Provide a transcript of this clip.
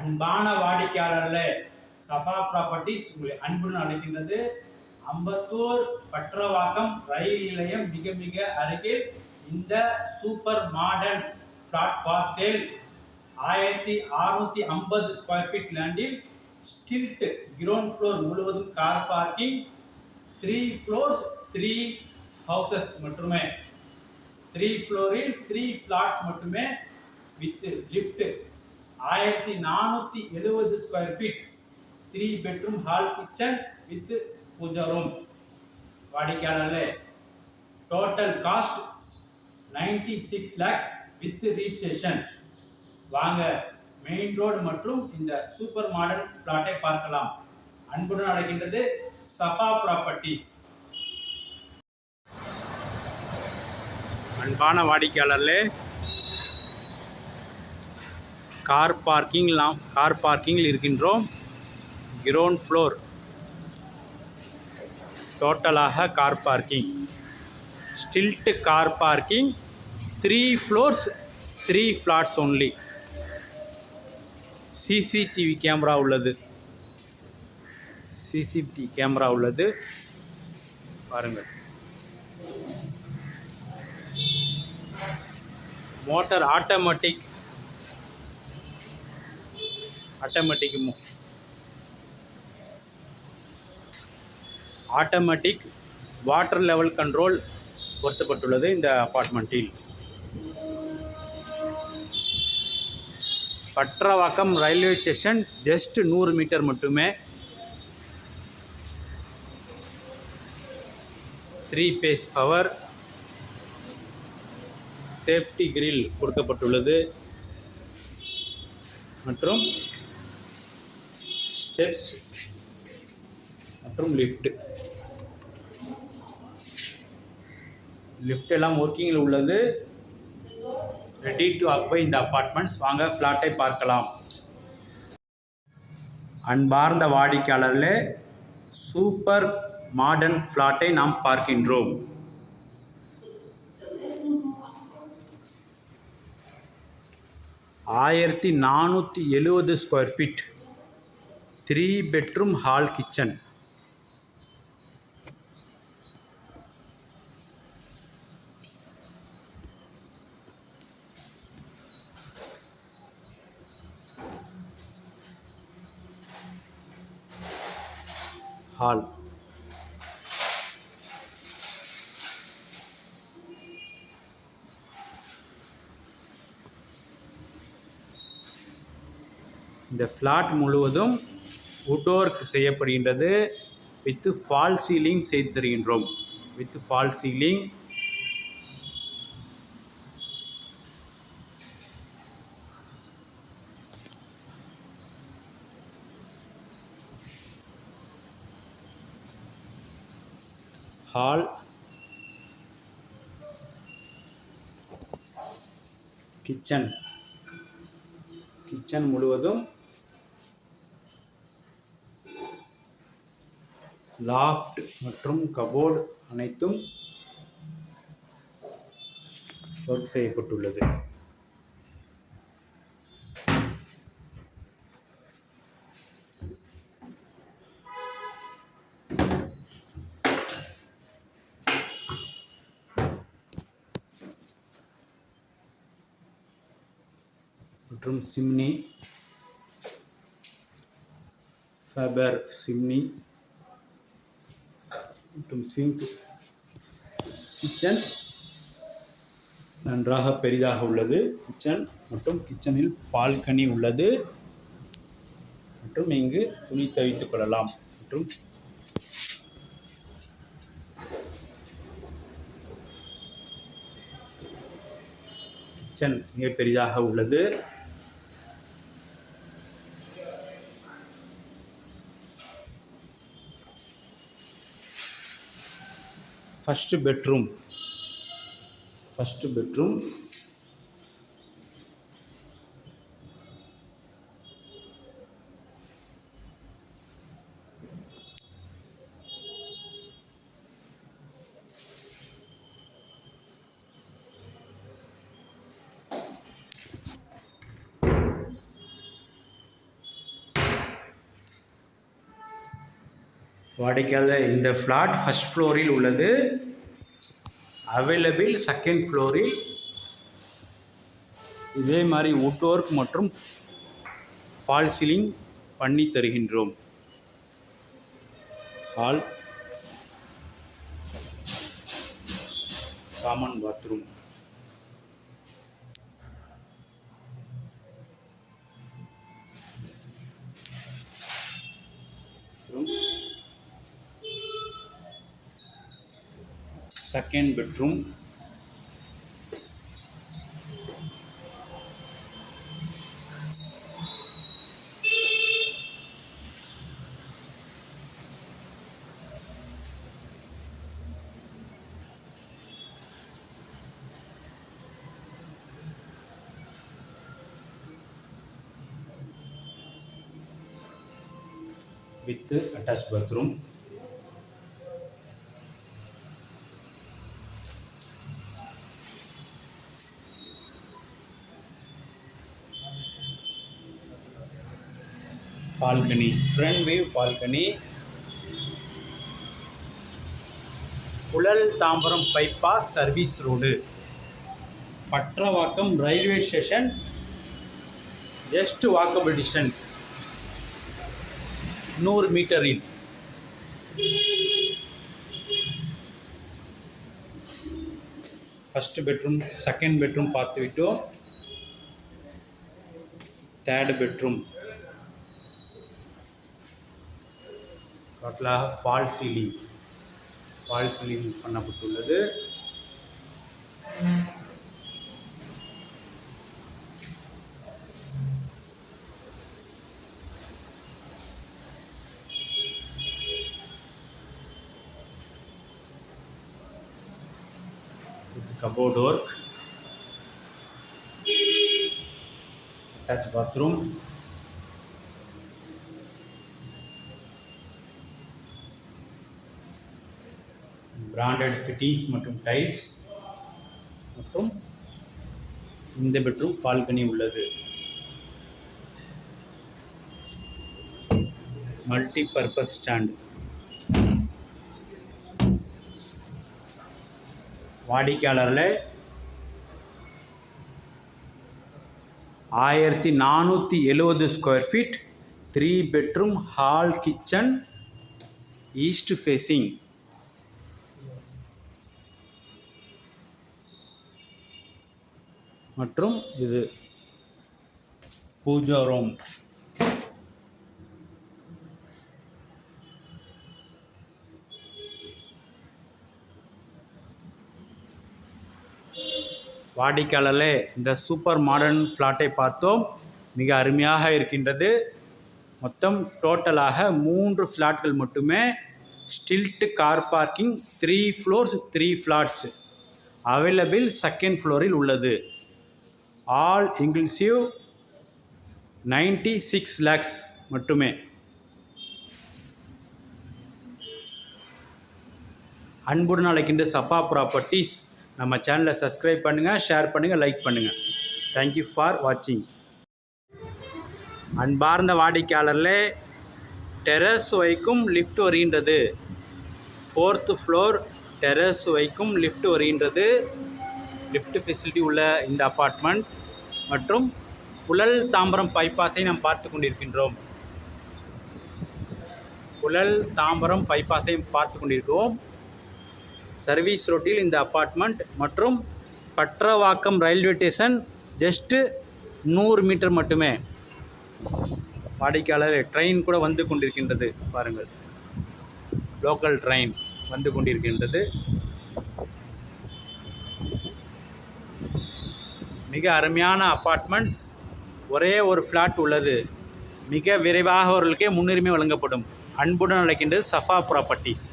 அன்பான வாடிக்கையாளர்களே Safa properties உங்களை அன்புடன் அழைக்கின்றது. அம்பத்தூர் பற்றவாக்கம் ரயில் நிலையம் மிக மிக அருகில் இந்த super modern flat for sale ஆயிரத்தி அறுநூத்தி ஐம்பது ஸ்கொயர் ஃபீட் லேண்டில் ஸ்டில்ட் கிரவுண்ட் ஃப்ளோர் முழுவதும் car parking three floors three houses மட்டுமே. த்ரீ ஃப்ளோரில் த்ரீ ஃப்ளாட்ஸ் மட்டுமே வித் லிஃப்ட் ஆயிரத்தி நானூற்றி எழுபது square feet three bedroom hall kitchen with pooja room வாடிக்கையாளர்களே total cost ninety six lakhs with registration வாங்க மெயின் ரோடு மற்றும் இந்த சூப்பர் மாடர்ன் ஃப்ளாட்டை பார்க்கலாம். அன்புடன் அழைக்கின்றது சஃபா ப்ராப்பர்ட்டிஸ் அன்பான வாடிக்கையாளர்களே கார் பார்க்கிங்லாம் கார் பார்க்கிங்கில் இருக்கின்றோம். Ground floor. டோட்டலாக car parking. Stilt car parking. Three floors three flats only CCTV camera உள்ளது. சிசிடிவி கேமரா உள்ளது. பாருங்கள். Motor automatic automatic automatic water level control பொருத்தப்பட்டுள்ளது இந்த அப்பார்ட்மெண்ட்டில் பற்றவாக்கம் ரயில்வே ஸ்டேஷன் ஜஸ்ட் நூறு மீட்டர் மட்டுமே. Three phase power safety grill கொடுக்கப்பட்டுள்ளது. மற்றும் ஸ்டெப்ஸ் அப்புறம் லிஃப்ட் லிஃப்ட் எல்லாம் ஒர்க்கிங்கில் உள்ளது. ரெடி டு அக்பை இந்த அப்பார்ட்மெண்ட்ஸ் வாங்க ஃப்ளாட்டை பார்க்கலாம். அன்பார்ந்த வாடிக்கையாளர்களே சூப்பர் மாடர்ன் ஃப்ளாட்டை நாம் பார்க்கின்றோம். ஆயிரத்தி நானூற்றி எழுபது square feet three bedroom hall kitchen hall இந்த ஃப்ளாட் முழுவதும் வுட் ஒர்க் செய்யப்படுகின்றது. வித்து ஃபால் சீலிங் செய்து தருகின்றோம் with false ceiling hall kitchen kitchen முழுவதும் லாஃப்ட் மற்றும் கபோர்டு அனைத்தும் ஒர்க் செய்யப்பட்டுள்ளது. மற்றும் சிம்னி ஃபேபர் சிம்னி மற்றும் சிங்க். கிச்சன் நன்றாக பெரிதாக உள்ளது. கிச்சன் மற்றும் கிச்சனில் பால்கனி உள்ளது. மற்றும் இங்கு துணி தவித்துக் கொள்ளலாம். மற்றும் கிச்சன் மிக பெரிதாக உள்ளது. ஃபஸ்ட்டு பெட்ரூம் ஃபஸ்ட்டு பெட்ரூம் வாடிக்கையாளர் இந்த ஃப்ளாட் ஃபர்ஸ்ட் ஃப்ளோரில் உள்ளது. அவைலபிள் செகண்ட் ஃப்ளோரில் இதே மாதிரி வுட் ஒர்க் மற்றும் ஃபால் சீலிங் பண்ணி தருகின்றோம். Hall common bathroom second bedroom. With attached bathroom. Balcony. Front view balcony. Puzhal Tambaram bypass service road Pattaravakkam railway station just walkable distance நூறு மீட்டரில் ஃபஸ்ட் பெட்ரூம் செகண்ட் பெட்ரூம் பார்த்துவிட்டோம். Third bedroom டோட்டலாக false ceiling false ceiling பண்ணப்பட்டுள்ளது with cupboard work attached bathroom branded fittings மற்றும் tiles மற்றும் இந்த bedroom balcony உள்ளது. Multi purpose stand வாடிக்கையாளரில் ஆயிரத்தி நானூற்றி எழுவது square feet three bedroom hall kitchen east facing மற்றும் இது பூஜா ரூம். வாடிக்கையாளர்களே இந்த சூப்பர் மாடர்ன் ஃப்ளாட்டை பார்த்தோம். மிக அருமையாக இருக்கின்றது. மொத்தம் டோட்டலாக மூன்று ஃப்ளாட்கள் மட்டுமே. Stilt car parking three floors three flats available second ஃப்ளோரில் உள்ளது. All inclusive ninety six lakhs மட்டுமே. அன்புடன் அழைக்கின்ற சஃபா ப்ராப்பர்ட்டிஸ் நம்ம சேனலை சப்ஸ்கிரைப் பண்ணுங்கள் ஷேர் பண்ணுங்கள் லைக் பண்ணுங்கள் தேங்க்யூ ஃபார் வாட்சிங் அன்பார்ந்த வாடிக்கையாளர்களே டெரஸ் வைக்கும் லிஃப்ட் வருகின்றது. ஃபோர்த்து ஃப்ளோர் டெரஸ் வைக்கும் லிஃப்ட் வருகின்றது. லிஃப்ட் ஃபெசிலிட்டி உள்ள இந்த அப்பார்ட்மெண்ட் மற்றும் புழல் தாம்பரம் பைபாஸை நாம் பார்த்து கொண்டிருக்கின்றோம். புழல் தாம்பரம் பைபாஸை பார்த்து கொண்டிருக்கிறோம். சர்வீஸ் ரோட்டில் இந்த அப்பார்ட்மெண்ட் மற்றும் பற்றவாக்கம் ரயில்வே ஸ்டேஷன் ஜஸ்ட்டு நூறு மீட்டர் மட்டுமே. வாடிக்கையாளர் ட்ரெயின் கூட வந்து கொண்டிருக்கின்றது பாருங்கள். லோக்கல் ட்ரெயின் வந்து கொண்டிருக்கின்றது. மிக அருமையான அப்பார்ட்மெண்ட்ஸ் ஒரே ஒரு ஃப்ளாட் உள்ளது. மிக விரைவாக அவர்களுக்கே முன்னுரிமை வழங்கப்படும். அன்புடன் அழைக்கின்றது சஃபா ப்ராப்பர்ட்டிஸ்